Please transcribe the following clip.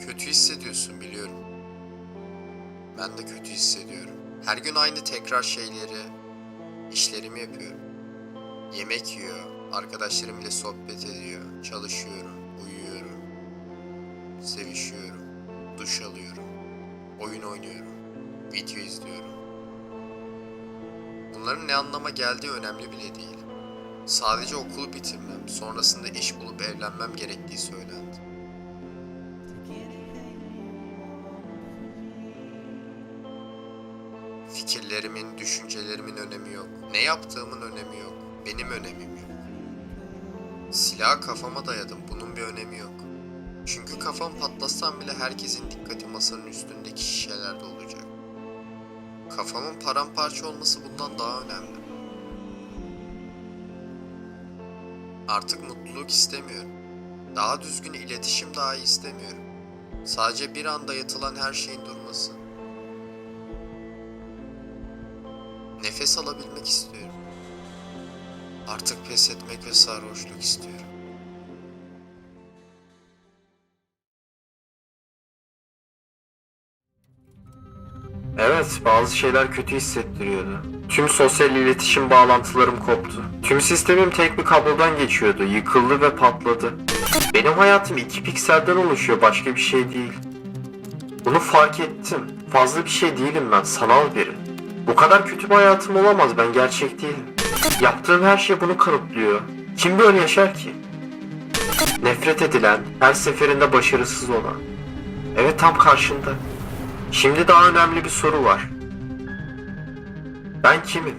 Kötü hissediyorsun biliyorum. Ben de kötü hissediyorum. Her gün aynı tekrar şeyleri, işlerimi yapıyorum. Yemek yiyor, arkadaşlarım ile sohbet ediyor, çalışıyorum, uyuyorum, sevişiyorum, duş alıyorum, oyun oynuyorum, video izliyorum. Bunların ne anlama geldiği önemli bile değil. Sadece okulu bitirmem, sonrasında iş bulup evlenmem gerektiği söylendi. Fikirlerimin, düşüncelerimin önemi yok. Ne yaptığımın önemi yok. Benim önemim yok. Silahı kafama dayadım. Bunun bir önemi yok. Çünkü kafam patlatsam bile herkesin dikkati masanın üstündeki şişelerde olacak. Kafamın paramparça olması bundan daha önemli. Artık mutluluk istemiyorum. Daha düzgün iletişim daha iyi istemiyorum. Sadece bir anda yatılan her şeyin durması. Nefes alabilmek istiyorum. Artık pes etmek ve sarhoşluk istiyorum. Evet, bazı şeyler kötü hissettiriyordu. Tüm sosyal iletişim bağlantılarım koptu. Tüm sistemim tek bir kablodan geçiyordu, yıkıldı ve patladı. Benim hayatım iki pikselden oluşuyor, başka bir şey değil. Bunu fark ettim. Fazla bir şey değilim ben, sanal biri. Bu kadar kötü bir hayatım olamaz, ben gerçek değilim. Yaptığım her şey bunu kanıtlıyor. Kim böyle yaşar ki? Nefret edilen, her seferinde başarısız olan. Evet tam karşında. Şimdi daha önemli bir soru var. Ben kimim?